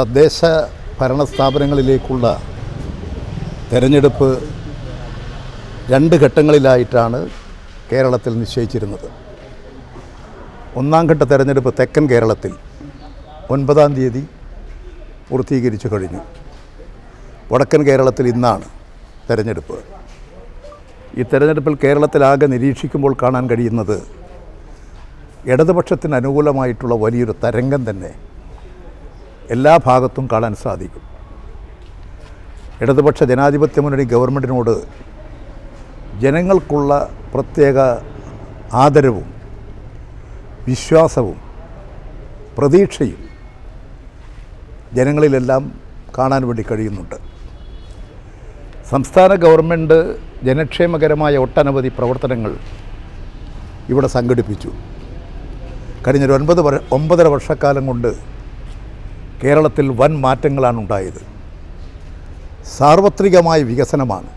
തദ്ദേശ ഭരണ സ്ഥാപനങ്ങളിലേക്കുള്ള തെരഞ്ഞെടുപ്പ് രണ്ട് ഘട്ടങ്ങളിലായിട്ടാണ് കേരളത്തിൽ നിശ്ചയിച്ചിരുന്നത്. ഒന്നാം ഘട്ട തെരഞ്ഞെടുപ്പ് തെക്കൻ കേരളത്തിൽ ഒൻപതാം തീയതി പൂർത്തീകരിച്ചു കഴിഞ്ഞു. വടക്കൻ കേരളത്തിൽ ഇന്നാണ് തെരഞ്ഞെടുപ്പ്. ഈ തെരഞ്ഞെടുപ്പിൽ കേരളത്തിലാകെ നിരീക്ഷിക്കുമ്പോൾ കാണാൻ കഴിയുന്നത് ഇടതുപക്ഷത്തിന് അനുകൂലമായിട്ടുള്ള വലിയൊരു തരംഗം തന്നെ എല്ലാ ഭാഗത്തും കാണാൻ സാധിക്കും. ഇടതുപക്ഷ ജനാധിപത്യ മുന്നണി ഗവൺമെന്റിനോട് ജനങ്ങൾക്കുള്ള പ്രത്യേക ആദരവും വിശ്വാസവും പ്രതീക്ഷയും ജനങ്ങളിലെല്ലാം കാണാൻ വേണ്ടി കഴിയുന്നുണ്ട്. സംസ്ഥാന ഗവൺമെന്റ് ജനക്ഷേമകരമായ ഒട്ടനവധി പ്രവർത്തനങ്ങൾ ഇവിടെ സംഘടിപ്പിച്ചു. കഴിഞ്ഞൊരു ഒൻപത് ഒമ്പതര വർഷക്കാലം കൊണ്ട് കേരളത്തിൽ വൻ മാറ്റങ്ങളാണ് ഉണ്ടായത്. സാർവത്രികമായ വികസനമാണ്.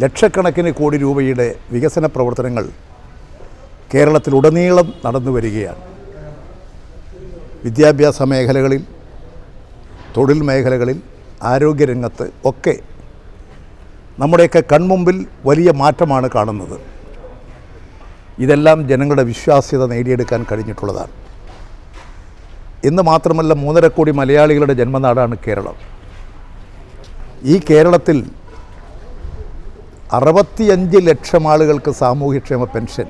ലക്ഷക്കണക്കിന് കോടി രൂപയുടെ വികസന പ്രവർത്തനങ്ങൾ കേരളത്തിലുടനീളം നടന്നു വരികയാണ്. വിദ്യാഭ്യാസ മേഖലകളിൽ തൊഴിൽ മേഖലകളിൽ ആരോഗ്യരംഗത്ത് ഒക്കെ നമ്മുടെയൊക്കെ കൺമുമ്പിൽ വലിയ മാറ്റമാണ് കാണുന്നത്. ഇതെല്ലാം ജനങ്ങളുടെ വിശ്വാസ്യത നേടിയെടുക്കാൻ കഴിഞ്ഞിട്ടുള്ളതാണ്. ഇന്ന് മാത്രമല്ല മൂന്നര കോടി മലയാളികളുടെ ജന്മനാടാണ് കേരളം. ഈ കേരളത്തിൽ അറുപത്തിയഞ്ച് ലക്ഷം ആളുകൾക്ക് സാമൂഹ്യക്ഷേമ പെൻഷൻ.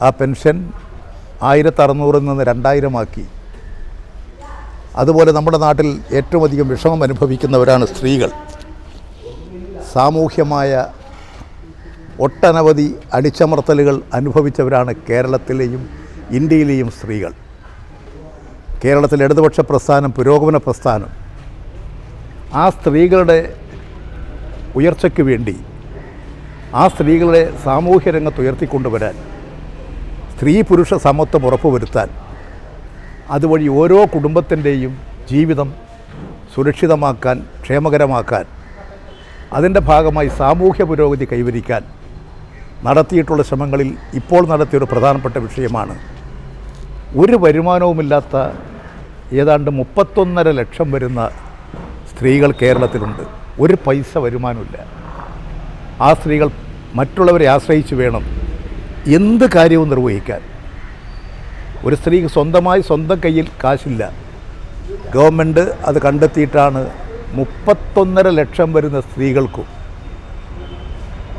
ആ പെൻഷൻ ആയിരത്തി അറുന്നൂറിൽ നിന്ന് രണ്ടായിരമാക്കി. അതുപോലെ നമ്മുടെ നാട്ടിൽ ഏറ്റവും അധികം വിഷമം അനുഭവിക്കുന്നവരാണ് സ്ത്രീകൾ. സാമൂഹ്യമായ ഒട്ടനവധി അടിച്ചമർത്തലുകൾ അനുഭവിച്ചവരാണ് കേരളത്തിലെയും ഇന്ത്യയിലെയും സ്ത്രീകൾ. കേരളത്തിലെ ഇടതുപക്ഷ പ്രസ്ഥാനം പുരോഗമന പ്രസ്ഥാനം ആ സ്ത്രീകളുടെ ഉയർച്ചയ്ക്ക് വേണ്ടി ആ സ്ത്രീകളെ സാമൂഹ്യ രംഗത്ത് ഉയർത്തിക്കൊണ്ടുവരാൻ സ്ത്രീ പുരുഷ സമത്വം ഉറപ്പുവരുത്താൻ അതുവഴി ഓരോ കുടുംബത്തിന്റെയും ജീവിതം സുരക്ഷിതമാക്കാൻ ക്ഷേമകരമാക്കാൻ അതിന്റെ ഭാഗമായി സാമൂഹ്യ പുരോഗതി കൈവരിക്കാൻ നടത്തിയിട്ടുള്ള ശ്രമങ്ങളിൽ ഇപ്പോൾ നടത്തിയൊരു പ്രധാനപ്പെട്ട വിഷയമാണ് ഒരു വരുമാനവുമില്ലാത്ത ഏതാണ്ട് മുപ്പത്തൊന്നര ലക്ഷം വരുന്ന സ്ത്രീകൾ കേരളത്തിലുണ്ട്. ഒരു പൈസ വരുമാനമില്ല ആ സ്ത്രീകൾ മറ്റുള്ളവരെ ആശ്രയിച്ച് വേണം എന്ത് കാര്യവും നിർവഹിക്കാൻ. ഒരു സ്ത്രീക്ക് സ്വന്തമായി സ്വന്തം കയ്യിൽ കാശില്ല. ഗവൺമെന്റ് അത് കണ്ടെത്തിയിട്ടാണ് മുപ്പത്തൊന്നര ലക്ഷം വരുന്ന സ്ത്രീകൾക്കും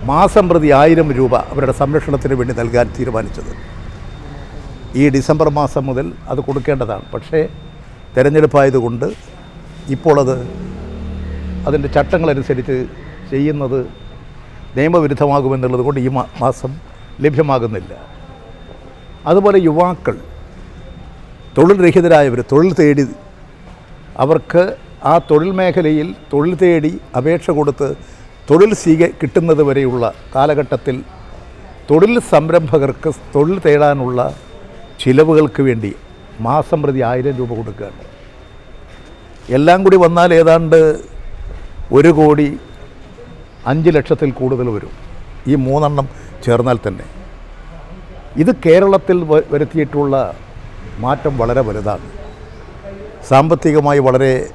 മാസം പ്രതി ആയിരം രൂപ അവരുടെ സംരക്ഷണത്തിന് വേണ്ടി നൽകാൻ തീരുമാനിച്ചത്. ഈ ഡിസംബർ മാസം മുതൽ അത് കൊടുക്കേണ്ടതാണ്. പക്ഷേ തിരഞ്ഞെടുപ്പായതുകൊണ്ട് ഇപ്പോൾ അത് അതിന്റെ ചട്ടങ്ങളനുസരിച്ച് ചെയ്യുന്നത് നിയമവിരുദ്ധമാകുമെന്നുള്ളത് കൊണ്ട് ഈ മാസം ലഭ്യമാകുന്നില്ല. അതുപോലെ യുവാക്കൾ തൊഴിൽ രഹിതരായവർ തൊഴിൽ തേടി അവർക്ക് ആ തൊഴിൽ മേഖലയിൽ തൊഴിൽ തേടി അപേക്ഷ കൊടുത്ത് തൊഴിൽ സ്വീക കിട്ടുന്നത് വരെയുള്ള കാലഘട്ടത്തിൽ തൊഴിൽ സംരംഭകർക്ക് തൊഴിൽ തേടാനുള്ള ചിലവുകൾക്ക് വേണ്ടി മാസം പ്രതി ആയിരം രൂപ കൊടുക്കുകയാണ്. എല്ലാം കൂടി വന്നാൽ ഏതാണ്ട് ഒരു കോടി അഞ്ച് ലക്ഷത്തിൽ കൂടുതൽ വരും. ഈ മൂന്നെണ്ണം ചേർന്നാൽ തന്നെ. ഇത് കേരളത്തിൽ വരുത്തിയിട്ടുള്ള മാറ്റം വളരെ വലുതാണ്. സാമ്പത്തികമായി വളരെ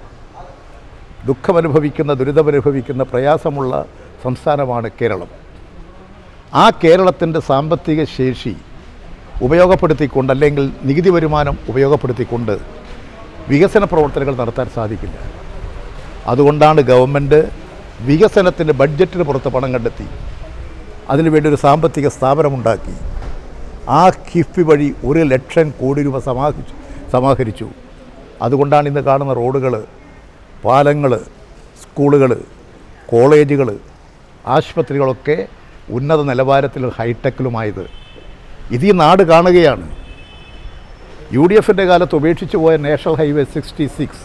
ദുഃഖമനുഭവിക്കുന്ന ദുരിതമനുഭവിക്കുന്ന പ്രയാസമുള്ള സംസ്ഥാനമാണ് കേരളം. ആ കേരളത്തിന്റെ സാമ്പത്തിക ശേഷി ഉപയോഗപ്പെടുത്തിക്കൊണ്ട് അല്ലെങ്കിൽ നികുതി വരുമാനം ഉപയോഗപ്പെടുത്തിക്കൊണ്ട് വികസന പ്രവർത്തനങ്ങൾ നടത്താൻ സാധിക്കില്ല. അതുകൊണ്ടാണ് ഗവൺമെന്റ് വികസനത്തിന്റെ ബഡ്ജറ്റിന് പുറത്ത് പണം കണ്ടെത്തി അതിനുവേണ്ടി ഒരു സാമ്പത്തിക സ്ഥാപനമുണ്ടാക്കി ആ കിഫ്ബി വഴി ഒരു ലക്ഷം കോടി രൂപ സമാഹരിച്ചു സമാഹരിച്ചു. അതുകൊണ്ടാണ് ഇന്ന് കാണുന്ന റോഡുകൾ പാലങ്ങൾ സ്കൂളുകൾ കോളേജുകൾ ആശുപത്രികളൊക്കെ ഉന്നത നിലവാരത്തിലും ഹൈടെക്കിലുമായത്. ഇത് ഈ നാട് കാണുകയാണ്. യു ഡി എഫിന്റെ കാലത്ത് ഉപേക്ഷിച്ചു പോയ നാഷണൽ ഹൈവേ സിക്സ്റ്റി സിക്സ്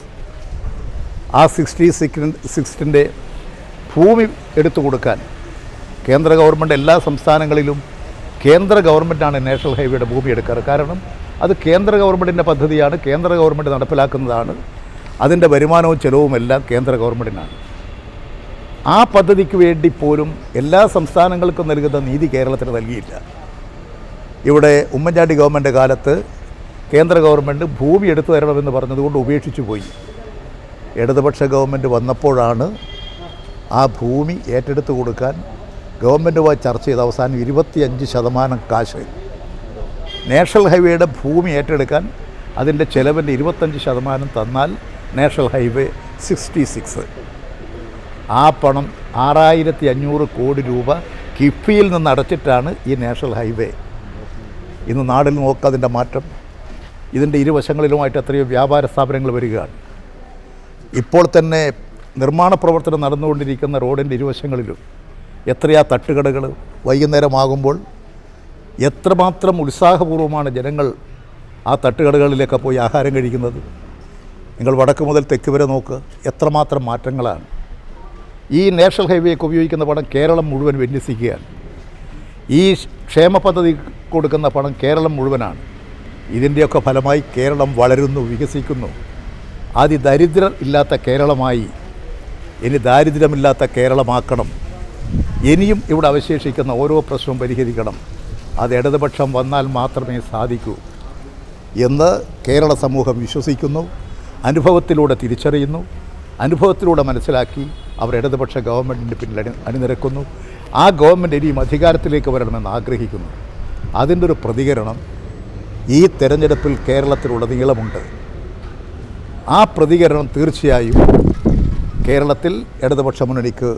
ആ സിക്സ്റ്റി സിക്സ് സിക്സിന്റെ ഭൂമി എടുത്തു കൊടുക്കാൻ കേന്ദ്ര ഗവൺമെന്റ് എല്ലാ സംസ്ഥാനങ്ങളിലും കേന്ദ്ര ഗവൺമെന്റാണ് നാഷണൽ ഹൈവേയുടെ ഭൂമി എടുക്കാറ്. കാരണം അത് കേന്ദ്ര ഗവൺമെന്റിന്റെ പദ്ധതിയാണ്. കേന്ദ്ര ഗവൺമെന്റ് നടപ്പിലാക്കുന്നതാണ്. അതിന്റെ വരുമാനവും ചെലവും എല്ലാം കേന്ദ്ര ഗവൺമെന്റിനാണ് ആ പദ്ധതിക്ക് വേണ്ടി പോലും എല്ലാ സംസ്ഥാനങ്ങൾക്കും നൽകുന്ന നീതി കേരളത്തിന് നൽകിയില്ല. ഇവിടെ ഉമ്മൻചാണ്ടി ഗവൺമെന്റ് കാലത്ത് കേന്ദ്ര ഗവൺമെന്റ് ഭൂമി എടുത്തു തരണമെന്ന് പറഞ്ഞതുകൊണ്ട് ഉപേക്ഷിച്ചു പോയി. ഇടതുപക്ഷ ഗവൺമെന്റ് വന്നപ്പോഴാണ് ആ ഭൂമി ഏറ്റെടുത്ത് കൊടുക്കാൻ ഗവൺമെന്റുമായി ചർച്ച ചെയ്ത് അവസാനം ഇരുപത്തിയഞ്ച് ശതമാനം കാശ്. നാഷണൽ ഹൈവേയുടെ ഭൂമി ഏറ്റെടുക്കാൻ അതിന്റെ ചിലവിന്റെ ഇരുപത്തഞ്ച് ശതമാനം തന്നാൽ നാഷണൽ ഹൈവേ സിക്സ്റ്റി സിക്സ്. ആ പണം ആറായിരത്തി അഞ്ഞൂറ് കോടി രൂപ കിഫ്ബിയിൽ നിന്ന് അടച്ചിട്ടാണ് ഈ നാഷണൽ ഹൈവേ. ഇന്ന് നാടിൽ നോക്കുക അതിന്റെ മാറ്റം. ഇതിന്റെ ഇരുവശങ്ങളിലുമായിട്ട് എത്രയോ വ്യാപാര സ്ഥാപനങ്ങൾ വരികയാണ്. ഇപ്പോൾ തന്നെ നിർമ്മാണ പ്രവർത്തനം നടന്നുകൊണ്ടിരിക്കുന്ന റോഡിന്റെ ഇരുവശങ്ങളിലും എത്രയാ തട്ടുകടകൾ വൈകുന്നേരമാകുമ്പോൾ എത്രമാത്രം ഉത്സാഹപൂർവമാണ് ജനങ്ങൾ ആ തട്ടുകടകളിലൊക്കെ പോയി ആഹാരം കഴിക്കുന്നത്. നിങ്ങൾ വടക്ക് മുതൽ തെക്ക് വരെ നോക്ക് എത്രമാത്രം മാറ്റങ്ങളാണ്. ഈ നാഷണൽ ഹൈവേക്ക് ഉപയോഗിക്കുന്ന പണം കേരളം മുഴുവൻ വിന്യസിക്കുകയാണ്. ഈ ക്ഷേമ പദ്ധതി കൊടുക്കുന്ന പണം കേരളം മുഴുവനാണ്. ഇതിന്റെയൊക്കെ ഫലമായി കേരളം വളരുന്നു വികസിക്കുന്നു. അതിദരിദ്രർ ഇല്ലാത്ത കേരളമായി ഇനി ദാരിദ്ര്യമില്ലാത്ത കേരളമാക്കണം. ഇനിയും ഇവിടെ അവശേഷിക്കുന്ന ഓരോ പ്രശ്നവും പരിഹരിക്കണം. അത് ഇടതുപക്ഷം വന്നാൽ മാത്രമേ സാധിക്കൂ എന്ന് കേരള സമൂഹം വിശ്വസിക്കുന്നു അനുഭവത്തിലൂടെ തിരിച്ചറിയുന്നു അനുഭവത്തിലൂടെ മനസ്സിലാക്കി അവർ ഇടതുപക്ഷ ഗവൺമെന്റിന്റെ പിന്നിൽ അണി അണിനിരക്കുന്നു. ആ ഗവൺമെന്റ് ഇനിയും അധികാരത്തിലേക്ക് വരണമെന്ന് ആഗ്രഹിക്കുന്നു. അതിന്റെ ഒരു പ്രതികരണം ഈ തെരഞ്ഞെടുപ്പിൽ കേരളത്തിലുടനീളമുണ്ട്. ആ പ്രതികരണം തീർച്ചയായും കേരളത്തിൽ ഇടതുപക്ഷ മുന്നണിക്ക്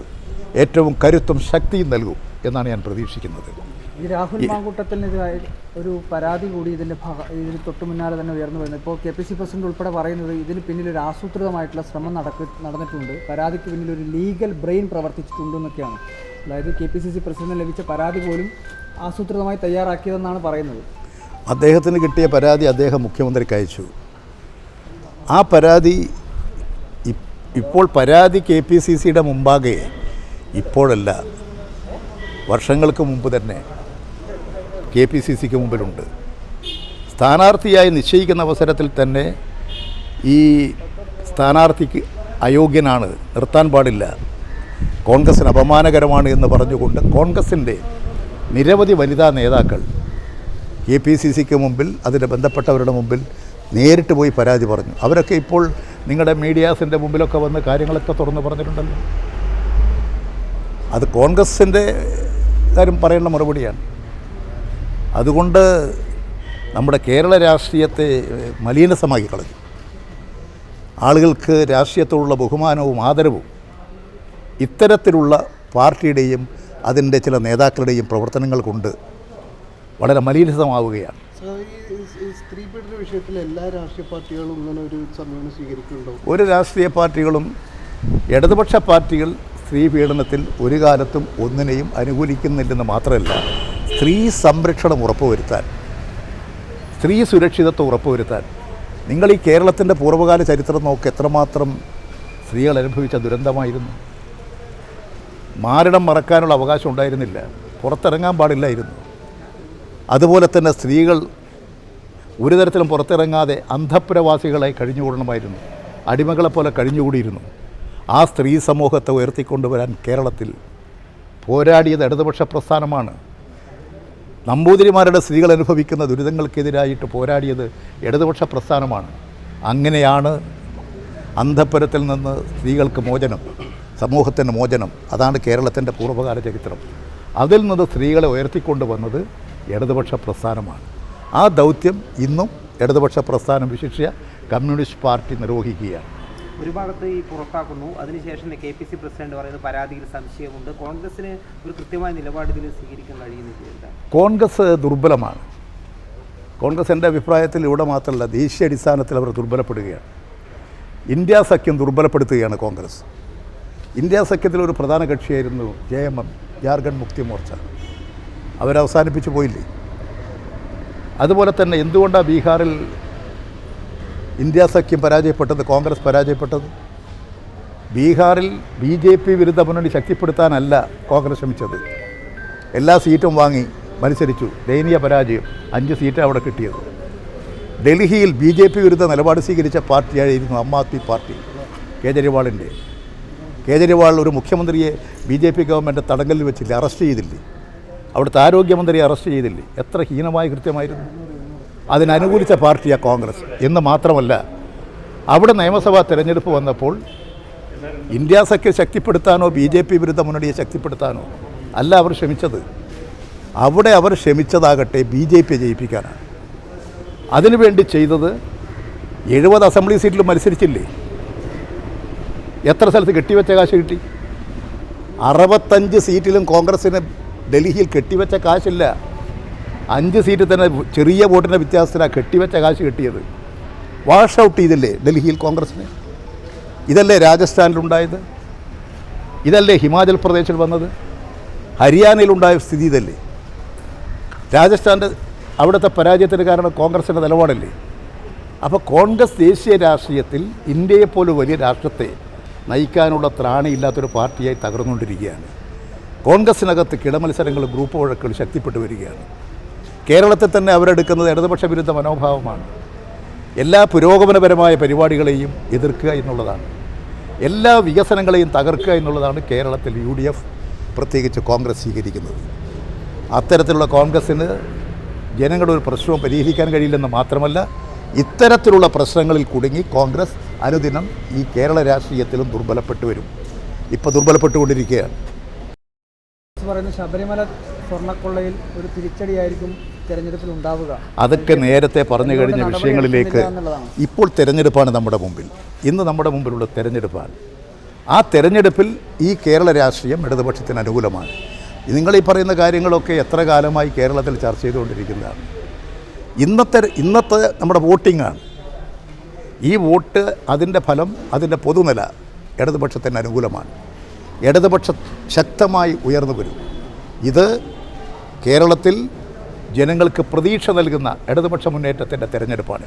ഏറ്റവും കരുത്തും ശക്തിയും നൽകും എന്നാണ് ഞാൻ പ്രതീക്ഷിക്കുന്നത്. ഈ രാഹുൽ മാങ്കൂട്ടത്തിനെതിരായ ഒരു പരാതി കൂടി ഇതിന്റെ ഭാഗ ഇതിന് തൊട്ടു മുന്നാലെ തന്നെ ഉയർന്നു വരുന്നത് ഇപ്പോൾ കെ പി സി പ്രസിഡന്റ് ഉൾപ്പെടെ പറയുന്നത് ഇതിന് പിന്നിൽ ഒരു ആസൂത്രിതമായിട്ടുള്ള ശ്രമം നടക്ക നടന്നിട്ടുണ്ട്. പരാതിക്ക് പിന്നിൽ ഒരു ലീഗൽ ബ്രെയിൻ പ്രവർത്തിച്ചിട്ടുണ്ട് എന്നൊക്കെയാണ്. അതായത് K P C C president ലഭിച്ച പരാതി പോലും ആസൂത്രിതമായി തയ്യാറാക്കിയതെന്നാണ് പറയുന്നത്. അദ്ദേഹത്തിന് കിട്ടിയ പരാതി അദ്ദേഹം മുഖ്യമന്ത്രിക്ക് അയച്ചു. ആ പരാതി ഇപ്പോൾ പരാതി കെ പി സി സിയുടെ മുമ്പാകെ ഇപ്പോഴല്ല. വർഷങ്ങൾക്ക് മുമ്പ് തന്നെ കെ പി സി സിക്ക് മുമ്പിലുണ്ട്. സ്ഥാനാർത്ഥിയായി നിശ്ചയിക്കുന്ന അവസരത്തിൽ തന്നെ ഈ സ്ഥാനാർത്ഥിക്ക് അയോഗ്യനാണ് നിർത്താൻ പാടില്ല. കോൺഗ്രസിന് അപമാനകരമാണ് എന്ന് പറഞ്ഞുകൊണ്ട് കോൺഗ്രസിന്റെ നിരവധി വനിതാ നേതാക്കൾ കെ പി സി സിക്ക് മുമ്പിൽ അതിന് ബന്ധപ്പെട്ടവരുടെ മുമ്പിൽ നേരിട്ട് പോയി പരാതി പറഞ്ഞു. അവരൊക്കെ ഇപ്പോൾ നിങ്ങളുടെ മീഡിയാസിന്റെ മുമ്പിലൊക്കെ വന്ന് കാര്യങ്ങളൊക്കെ തുറന്ന് പറഞ്ഞിട്ടുണ്ടല്ലോ. അത് കോൺഗ്രസിന്റെ കാര്യം പറയേണ്ട മറുപടിയാണ്. അതുകൊണ്ട് നമ്മുടെ കേരള രാഷ്ട്രീയത്തെ മലീനസമാക്കി കളഞ്ഞു. ആളുകൾക്ക് രാഷ്ട്രീയത്തോടുള്ള ബഹുമാനവും ആദരവും ഇത്തരത്തിലുള്ള പാർട്ടിയുടെയും അതിന്റെ ചില നേതാക്കളുടെയും പ്രവർത്തനങ്ങൾ കൊണ്ട് വളരെ മലീനസമാവുകയാണ്. സാർ, ഈ ഈ സ്ത്രീ പീഡന വിഷയത്തിൽ എല്ലാ രാഷ്ട്രീയ പാർട്ടികളും ഇങ്ങനെ ഒരു സമീപനം സ്വീകരിക്കുന്നുണ്ടോ? ഒരു രാഷ്ട്രീയ പാർട്ടികളും ഇടതുപക്ഷ പാർട്ടികൾ സ്ത്രീ പീഡനത്തിൽ ഒരു കാലത്തും ഒന്നിനെയും അനുകൂലിക്കുന്നില്ലെന്ന് മാത്രമല്ല സ്ത്രീ സംരക്ഷണം ഉറപ്പുവരുത്താൻ സ്ത്രീ സുരക്ഷിതത്വം ഉറപ്പുവരുത്താൻ നിങ്ങൾ ഈ കേരളത്തിന്റെ പൂർവകാല ചരിത്രം നോക്ക് എത്രമാത്രം സ്ത്രീകൾ അനുഭവിച്ച ദുരന്തമായിരുന്നു. മാരണം മറക്കാനുള്ള അവകാശം ഉണ്ടായിരുന്നില്ല. പുറത്തിറങ്ങാൻ പാടില്ലായിരുന്നു. അതുപോലെ തന്നെ സ്ത്രീകൾ ഒരു തരത്തിലും പുറത്തിറങ്ങാതെ അന്ധപ്രവാസികളായി കഴിഞ്ഞുകൂടണമായിരുന്നു. അടിമകളെപ്പോലെ കഴിഞ്ഞുകൂടിയിരുന്നു. ആ സ്ത്രീ സമൂഹത്തെ ഉയർത്തിക്കൊണ്ടുവരാൻ കേരളത്തിൽ പോരാടിയത് ഇടതുപക്ഷ പ്രസ്ഥാനമാണ്. നമ്പൂതിരിമാരുടെ സ്ത്രീകൾ അനുഭവിക്കുന്ന ദുരിതങ്ങൾക്കെതിരായിട്ട് പോരാടിയത് ഇടതുപക്ഷ പ്രസ്ഥാനമാണ്. അങ്ങനെയാണ് അന്ധപ്പുരത്തിൽ നിന്ന് സ്ത്രീകൾക്ക് മോചനം സമൂഹത്തിന് മോചനം. അതാണ് കേരളത്തിന്റെ പൂർവകാല ചരിത്രം. അതിൽ നിന്ന് സ്ത്രീകളെ ഉയർത്തിക്കൊണ്ടുവന്നത് ഇടതുപക്ഷ പ്രസ്ഥാനമാണ്. ആ ദൗത്യം ഇന്നും ഇടതുപക്ഷ പ്രസ്ഥാനം വിശിഷ്യ കമ്മ്യൂണിസ്റ്റ് പാർട്ടി നിർവഹിക്കുകയാണ്. ഒരു ഭാഗത്ത് ഈ പുറത്താക്കുന്നു. അതിനുശേഷം കെ പി സി പ്രസിഡന്റ് പറയുന്ന പരാതിയിൽ സംശയമുണ്ട്. കോൺഗ്രസിന് ഒരു കൃത്യമായ നിലപാട് ഇതിൽ സ്വീകരിക്കാൻ കഴിയുന്നില്ല. കോൺഗ്രസ് ദുർബലമാണ്. കോൺഗ്രസ് എന്റെ അഭിപ്രായത്തിൽ ഇവിടെ മാത്രമല്ല ദേശീയ അടിസ്ഥാനത്തിൽ അവർ ദുർബലപ്പെടുകയാണ്. ഇന്ത്യ സഖ്യം ദുർബലപ്പെടുത്തുകയാണ് കോൺഗ്രസ്. ഇന്ത്യ സഖ്യത്തിൽ ഒരു പ്രധാന കക്ഷിയായിരുന്നു J M M Jharkhand Mukti Morcha. അവരവസാനിപ്പിച്ചു പോയില്ലേ? അതുപോലെ തന്നെ എന്തുകൊണ്ടാണ് ബീഹാറിൽ ഇന്ത്യ സഖ്യം പരാജയപ്പെട്ടത് കോൺഗ്രസ് പരാജയപ്പെട്ടത്. ബീഹാറിൽ ബി ജെ പി വിരുദ്ധ മുന്നണി ശക്തിപ്പെടുത്താനല്ല കോൺഗ്രസ് ശ്രമിച്ചത്. എല്ലാ സീറ്റും വാങ്ങി മത്സരിച്ചു. ദയനീയ പരാജയം. അഞ്ച് സീറ്റാണ് അവിടെ കിട്ടിയത്. ഡൽഹിയിൽ ബി ജെ പി വിരുദ്ധ നിലപാട് സ്വീകരിച്ച പാർട്ടിയായിരുന്നു ആം ആദ്മി പാർട്ടി കേജ്രിവാളിന്റെ. കേജ്രിവാൾ ഒരു മുഖ്യമന്ത്രിയെ ബി ജെ പി ഗവൺമെന്റ് തടങ്കലിൽ വെച്ചില്ലേ അറസ്റ്റ് ചെയ്തില്ലേ? അവിടുത്തെ ആരോഗ്യമന്ത്രിയെ അറസ്റ്റ് ചെയ്തില്ലേ? എത്ര ഹീനമായ കൃത്യമായിരുന്നു. അതിനനുകൂലിച്ച പാർട്ടിയാണ് കോൺഗ്രസ് എന്ന് മാത്രമല്ല അവിടെ നിയമസഭാ തെരഞ്ഞെടുപ്പ് വന്നപ്പോൾ ഇന്ത്യ സഖ്യം ശക്തിപ്പെടുത്താനോ ബി ജെ പി വിരുദ്ധ മുന്നണിയെ ശക്തിപ്പെടുത്താനോ അല്ല അവർ ശ്രമിച്ചത്. അവിടെ അവർ ശ്രമിച്ചതാകട്ടെ ബി ജെ പി ജയിപ്പിക്കാനാണ്. അതിനുവേണ്ടി ചെയ്തത് എഴുപത് അസംബ്ലി സീറ്റിൽ മത്സരിച്ചില്ലേ? എത്ര സ്ഥലത്ത് കെട്ടിവെച്ച കാശ് കിട്ടി? അറുപത്തഞ്ച് സീറ്റിലും കോൺഗ്രസ്സിന് ഡൽഹിയിൽ കെട്ടിവെച്ച കാശില്ല. അഞ്ച് സീറ്റ് തന്നെ ചെറിയ വോട്ടിന്റെ വ്യത്യാസത്തിലാണ് കെട്ടിവെച്ച കാശ് കിട്ടിയത്. വാഷ് ഔട്ട് ചെയ്തില്ലേ ഡൽഹിയിൽ കോൺഗ്രസ്സിന് ഇതല്ലേ രാജസ്ഥാനിലുണ്ടായത് ഇതല്ലേ ഹിമാചൽ പ്രദേശിൽ വന്നത്? ഹരിയാനയിലുണ്ടായ സ്ഥിതി ഇതല്ലേ? രാജസ്ഥാന്റെ അവിടുത്തെ പരാജയത്തിന് കാരണം കോൺഗ്രസിന്റെ നിലപാടല്ലേ? അപ്പോൾ കോൺഗ്രസ് ദേശീയ രാഷ്ട്രീയത്തിൽ ഇന്ത്യയെപ്പോലെ വലിയ രാഷ്ട്രത്തെ നയിക്കാനുള്ള ത്രാണിയില്ലാത്തൊരു പാർട്ടിയായി തകർന്നുകൊണ്ടിരിക്കുകയാണ്. കോൺഗ്രസിനകത്ത് കിടമത്സരങ്ങൾ ഗ്രൂപ്പ് വഴക്കുകൾ ശക്തിപ്പെട്ടു വരികയാണ്. കേരളത്തിൽ തന്നെ അവരെടുക്കുന്നത് ഇടതുപക്ഷ വിരുദ്ധ മനോഭാവമാണ്. എല്ലാ പുരോഗമനപരമായ പരിപാടികളെയും എതിർക്കുക എന്നുള്ളതാണ്. എല്ലാ വികസനങ്ങളെയും തകർക്കുക എന്നുള്ളതാണ് കേരളത്തിൽ യു ഡി എഫ് പ്രത്യേകിച്ച് കോൺഗ്രസ് സ്വീകരിക്കുന്നത്. അത്തരത്തിലുള്ള കോൺഗ്രസ്സിന് ജനങ്ങളുടെ ഒരു പ്രശ്നവും പരിഹരിക്കാൻ കഴിയില്ലെന്ന് മാത്രമല്ല ഇത്തരത്തിലുള്ള പ്രശ്നങ്ങളിൽ കുടുങ്ങി കോൺഗ്രസ് അനുദിനം ഈ കേരള രാഷ്ട്രീയത്തിലും ദുർബലപ്പെട്ടു വരും. ഇപ്പോൾ ദുർബലപ്പെട്ടുകൊണ്ടിരിക്കുകയാണ്. പറയുന്ന ശബരിമല സ്വർണക്കൊള്ളയിൽ ഒരു തിരിച്ചടിയായിരിക്കും തെരഞ്ഞെടുപ്പിൽ ഉണ്ടാവുക. അതൊക്കെ നേരത്തെ പറഞ്ഞു കഴിഞ്ഞ വിഷയങ്ങളിലേക്ക് ഇപ്പോൾ തെരഞ്ഞെടുപ്പാണ് നമ്മുടെ മുമ്പിൽ. ഇന്ന് നമ്മുടെ മുമ്പിലുള്ള തെരഞ്ഞെടുപ്പാണ്. ആ തെരഞ്ഞെടുപ്പിൽ ഈ കേരള രാഷ്ട്രീയം ഇടതുപക്ഷത്തിന് അനുകൂലമാണ്. നിങ്ങൾ ഈ പറയുന്ന കാര്യങ്ങളൊക്കെ എത്ര കാലമായി കേരളത്തിൽ ചർച്ച ചെയ്തുകൊണ്ടിരിക്കുന്നതാണ്. ഇന്നത്തെ ഇന്നത്തെ നമ്മുടെ വോട്ടിങ്ങാണ്. ഈ വോട്ട് അതിന്റെ ഫലം അതിന്റെ പൊതുനില ഇടതുപക്ഷത്തിന് അനുകൂലമാണ്. ഇടതുപക്ഷം ശക്തമായി ഉയർന്നു വരും. ഇത് കേരളത്തിൽ ജനങ്ങൾക്ക് പ്രതീക്ഷ നൽകുന്ന ഇടതുപക്ഷ മുന്നേറ്റത്തിന്റെ തെരഞ്ഞെടുപ്പാണ്.